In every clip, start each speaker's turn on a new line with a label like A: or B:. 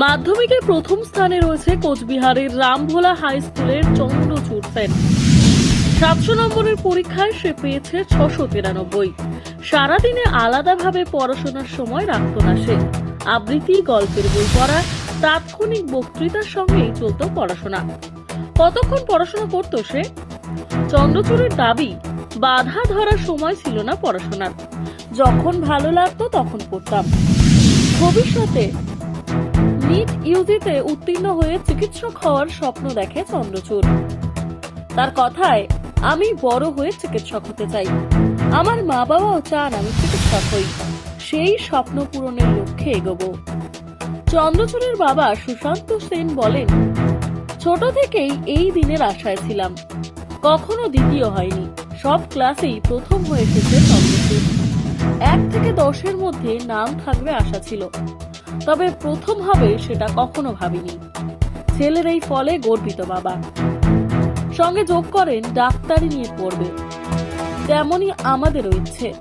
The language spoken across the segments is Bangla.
A: মাধ্যমিকে প্রথম স্থানে রয়েছে কোচবিহারের রামভোলা হাই স্কুলের চন্দ্রচূড় সেন। সাতশো নম্বরের পরীক্ষায় সে পেয়েছে ছশো তিরানব্বই। সারাদিনে আলাদাভাবে পড়াশোনার সময় রাখত না সে। আবৃত্তি গল্পের বই পড়া, তাৎক্ষণিক বক্তৃতার সঙ্গেই চলত পড়াশোনা। কতক্ষণ পড়াশোনা করতো সে? চন্দ্রচূড়ের দাবি, বাধা ধরার সময় ছিল না পড়াশোনার। যখন ভালো লাগতো তখন পড়তাম। ভবিষ্যতে নিট ইউজিতে উত্তীর্ণ হয়ে চিকিৎসক হওয়ার স্বপ্ন দেখে চন্দ্রচূড়। তার কথায়, আমি বড় হয়ে চিকিৎসক হতে চাই। আমার মা বাবাও চান আমি চিকিৎসক হই। সেই স্বপ্ন পূরণের লক্ষ্যে এগোবো। চন্দ্রচূড়ের বাবা সুশান্ত সেন বলেন, ছোট থেকেই এই দিনের আশায় ছিলাম। কখনো দ্বিতীয় হয়নি। সব ক্লাসেই প্রথম হয়ে এসেছে চন্দ্রচূড়। এক থেকে দশের মধ্যে নাম থাকবে আশা ছিল। তবে প্রথম হবে সেটা কখনো ভাবিনি। ছেলের এই ফলে গর্বিত বাবা। সঙ্গে যোগ করেন, ডাক্তারি নিয়ে পড়বে। তেমনই আমাদেরও ইচ্ছে।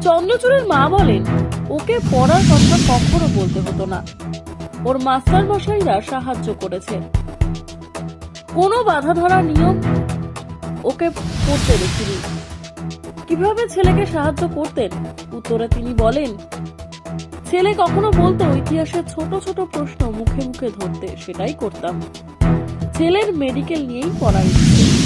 A: চন্দ্রচূড়ের মা বলেন, ওকে পড়ার কথা কখনো বলতে হতো না। ওর মাস্টার মশাইরা সাহায্য করেছে। কোনো বাধা ধরা নিয়ম ওকে পড়তে দেখিনি। কীভাবে ছেলেকে সাহায্য করতেন? উত্তরে তিনি বলেন ছেলে কখনো বলতো, ইতিহাসের ছোট ছোট প্রশ্ন মুখে মুখে ধরতে, সেটাই করতাম। ছেলের মেডিকেল নিয়েই পড়ার ইচ্ছে।